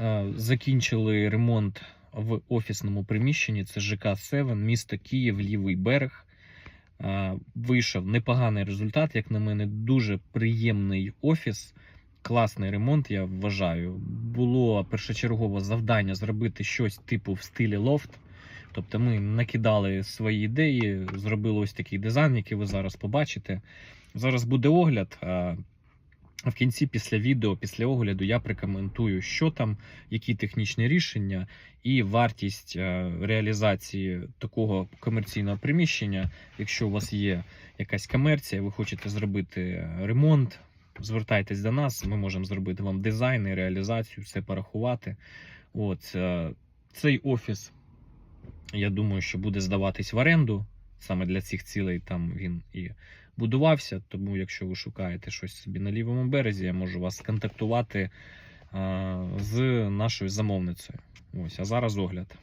Е, Закінчили ремонт в офісному приміщенні. Це ЖК 7, місто Київ, лівий берег. Е, Вийшов непоганий результат, як на мене, дуже приємний офіс. Класний ремонт, я вважаю. Було першочергове завдання зробити щось типу в стилі лофт. Тобто ми накидали свої ідеї, зробили ось такий дизайн, який ви зараз побачите. Зараз буде огляд. В кінці, після відео, після огляду, я прокоментую, що там, які технічні рішення і вартість е, реалізації такого комерційного приміщення. Якщо у вас є якась комерція, ви хочете зробити ремонт, звертайтесь до нас, ми можемо зробити вам дизайн і реалізацію, все порахувати. От е, цей офіс, я думаю, що буде здаватись в оренду. Саме для цих цілей там він і будувався. Тому, якщо ви шукаєте щось собі на лівому березі, я можу вас сконтактувати з нашою замовницею. Ось, а зараз огляд.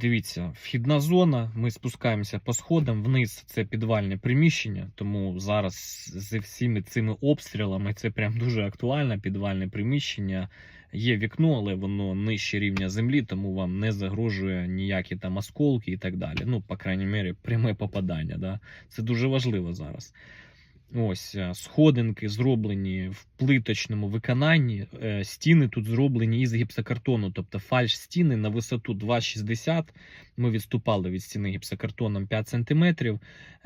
Дивіться, вхідна зона. Ми спускаємося по сходам вниз. Це підвальне приміщення. Тому зараз зі всіми цими обстрілами це прям дуже актуальне підвальне приміщення. Є вікно, але воно нижче рівня землі, тому вам не загрожує ніякі там осколки і так далі. Ну, по крайній мірі, пряме попадання. Да? Це дуже важливо зараз. Ось е, сходинки зроблені в плиточному виконанні. Е, Стіни тут зроблені із гіпсокартону, тобто фальш стіни на висоту 2,60. Ми відступали від стіни гіпсокартоном 5 см.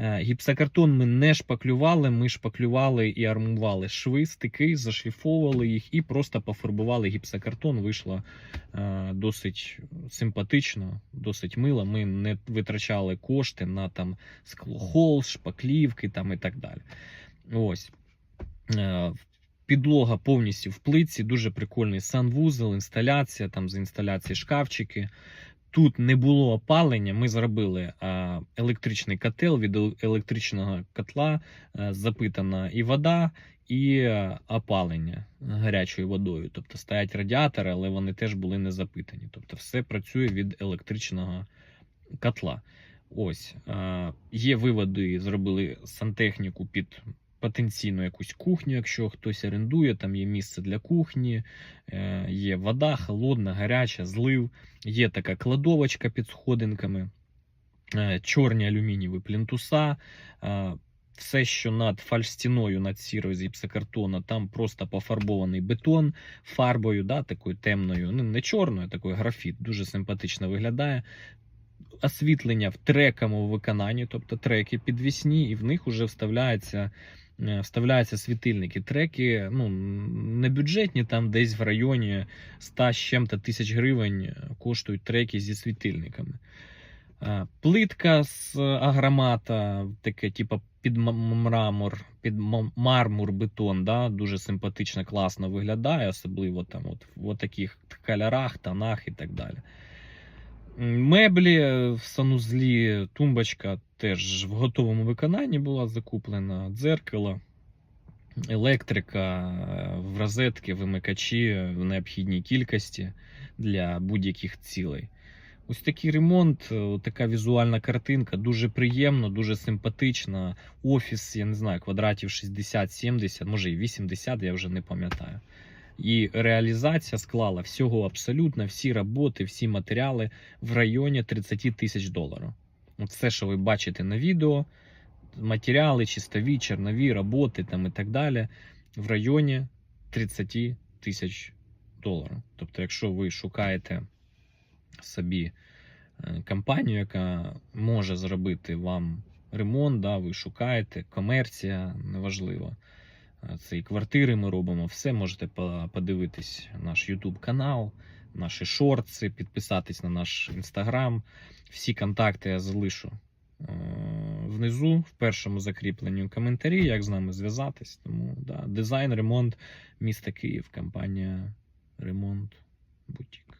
Гіпсокартон ми не шпаклювали, ми шпаклювали і армували шви, стики, зашліфовували їх і просто пофарбували гіпсокартон. Вийшло е, досить симпатично, досить мило. Ми не витрачали кошти на там склохол, шпаклівки там і так далі. Ось. Е, Підлога повністю в плитці, дуже прикольний санвузол, інсталяція, там з інсталяції шкафчики. Тут не було опалення. Ми зробили а, електричний котел від електричного котла, запитана і вода, і опалення гарячою водою. Тобто стоять радіатори, але вони теж були не запитані. Тобто все працює від електричного котла. Ось є виводи, зробили сантехніку під потенційну якусь кухню, якщо хтось орендує, там є місце для кухні, е, є вода холодна, гаряча, злив, є така кладовочка під сходинками, е, чорні алюмінієві плінтуса. е, Все, що над фальшстіною, над сірою з гіпсокартона, там просто пофарбований бетон фарбою, да, такою темною, ну не чорною, а такою графіт, дуже симпатично виглядає. Освітлення в трековому виконанні, тобто треки підвісні, і в них вже вставляється, вставляються світильники. Треки ну, не бюджетні, там десь в районі 100 з чим-то тисяч гривень коштують треки зі світильниками. Е, Плитка з агромата, таке, типу, під мрамор, під мармур бетон, да, дуже симпатично, класно виглядає, особливо там от, в таких кольорах, тонах і так далі. Меблі в санузлі, тумбочка теж в готовому виконанні була закуплена, дзеркало, електрика, е, в розетки, вимикачі в необхідній кількості для будь-яких цілей. Ось такий ремонт, е, така візуальна картинка, дуже приємно, дуже симпатична. Офіс, я не знаю, квадратів 60-70, може і 80, я вже не пам'ятаю. І реалізація склала всього абсолютно, всі роботи, всі матеріали в районі 30 тисяч доларів. Все, що ви бачите на відео, матеріали, чистові, чорнові, роботи там і так далі, в районі 30 тисяч доларів. Тобто, якщо ви шукаєте собі е, компанію, яка може зробити вам ремонт, да, ви шукаєте, комерція, неважливо. Е, Це і квартири ми робимо, все можете подивитись наш YouTube канал, наші шорти, підписатись на наш інстаграм. Всі контакти я залишу е, внизу, в першому закріпленні коментарі, як з нами зв'язатись. Тому да, дизайн, ремонт, місто Київ, компанія Ремонт Бутік.